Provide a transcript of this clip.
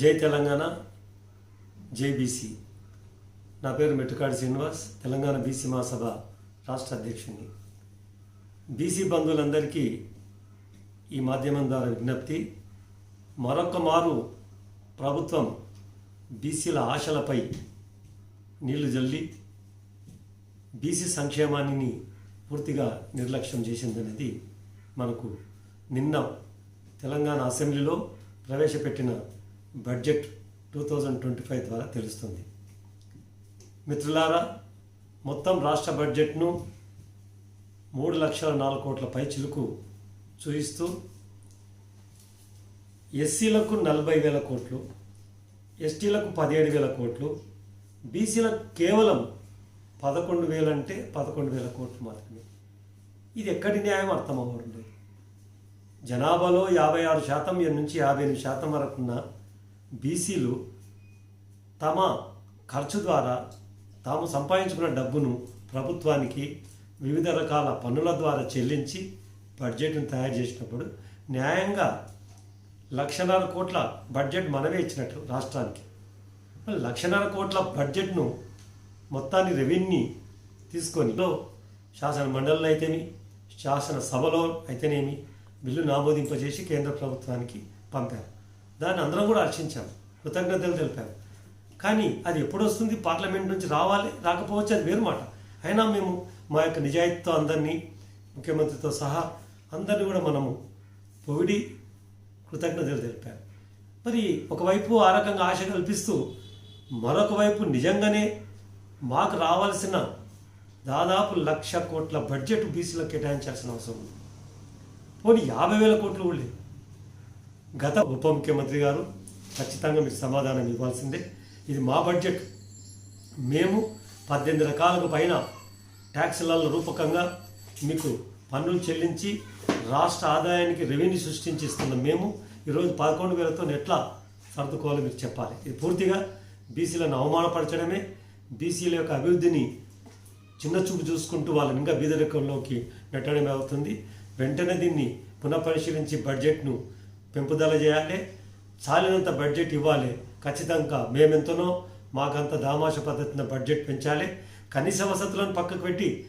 జై తెలంగాణ జై బీసీ. నా పేరు మెట్టుకాడి శ్రీనివాస్ తెలంగాణ బీసీ మహాసభ రాష్ట్ర అధ్యక్షుడిని బీసీ బంధువులందరికీ ఈ మాధ్యమం ద్వారా విజ్ఞప్తి మరొక మారు ప్రభుత్వం బీసీల ఆశలపై నీళ్ళు జల్లి బీసీ సంక్షేమాన్ని పూర్తిగా నిర్లక్ష్యం చేసిందనేది మనకు నిన్న తెలంగాణ అసెంబ్లీలో ప్రవేశపెట్టిన budget two thousand twenty five ద్వారా తెలుస్తుంది. మిత్రులారా మొత్తం రాష్ట్ర బడ్జెట్ను మూడు లక్షల నాలుగు కోట్ల పై చిలుకు చూపిస్తూ ఎస్సీలకు నలభై వేల కోట్లు ఎస్టీలకు పదిహేడు వేల కోట్లు బీసీలకు కేవలం పదకొండు వేలు అంటే పదకొండు వేల కోట్లు మాత్రమే. ఇది ఎక్కడి న్యాయం అర్థం జనాభాలో యాభై ఆరు శాతం నుంచి యాభై ఎనిమిది శాతం వరకున్న బీసీలు తమ ఖర్చు ద్వారా తాము సంపాదించుకున్న డబ్బును ప్రభుత్వానికి వివిధ రకాల పన్నుల ద్వారా చెల్లించి బడ్జెట్ను తయారు చేసినప్పుడు న్యాయంగా లక్షన్నర కోట్ల బడ్జెట్ మనమే ఇచ్చినట్లు రాష్ట్రానికి. లక్షన్నర కోట్ల బడ్జెట్ను మొత్తాన్ని రెవెన్యూ తీసుకొని శాసన మండలిలో అయితేమి శాసన సభలో అయితేనేమి బిల్లు నామోదింపజేసి కేంద్ర ప్రభుత్వానికి పంపారు. దాన్ని అందరం కూడా హర్షించాం. కృతజ్ఞతలు తెలిపాము కానీ అది ఎప్పుడు వస్తుంది పార్లమెంట్ నుంచి రావాలి రాకపోవచ్చు అది వేరు మాట. అయినా మేము మా యొక్క నిజాయితీతో అందరినీ ముఖ్యమంత్రితో సహా అందరినీ కూడా మనము పొగిడి కృతజ్ఞతలు తెలిపాం. మరి ఒకవైపు ఆ రకంగా ఆశ కల్పిస్తూ మరొక వైపు నిజంగానే మాకు రావాల్సిన దాదాపు లక్ష కోట్ల బడ్జెట్ బీసీలకు కేటాయించాల్సిన అవసరం ఉంది. పోనీ యాభై వేల కోట్లు కూడా లేదు. గత ఉప ముఖ్యమంత్రి గారు ఖచ్చితంగా మీకు సమాధానం ఇవ్వాల్సిందే. ఇది మా బడ్జెట్. మేము పద్దెనిమిది రకాలకు పైన ట్యాక్సుల రూపకంగా మీకు పన్నులు చెల్లించి రాష్ట్ర ఆదాయానికి రెవెన్యూ సృష్టించి ఇస్తున్నాం మేము ఈరోజు పదకొండు వేలతో ఎట్లా సర్దుకోవాలో మీరు చెప్పాలి. ఇది పూర్తిగా బీసీలను అవమానపరచడమే. బీసీల యొక్క అభివృద్ధిని చిన్న చూపు చూసుకుంటూ వాళ్ళని ఇంకా బీదరికంలోకి నెట్టడమే అవుతుంది. వెంటనే దీన్ని పునఃపరిశీలించి బడ్జెట్ను పెంపుదల చేయాలి. చాలినంత బడ్జెట్ ఇవ్వాలి. ఖచ్చితంగా మేమెంతనో మాకంత దామాష పద్ధతిన బడ్జెట్ పెంచాలి. కనీస వసతులను పక్కకు పెట్టి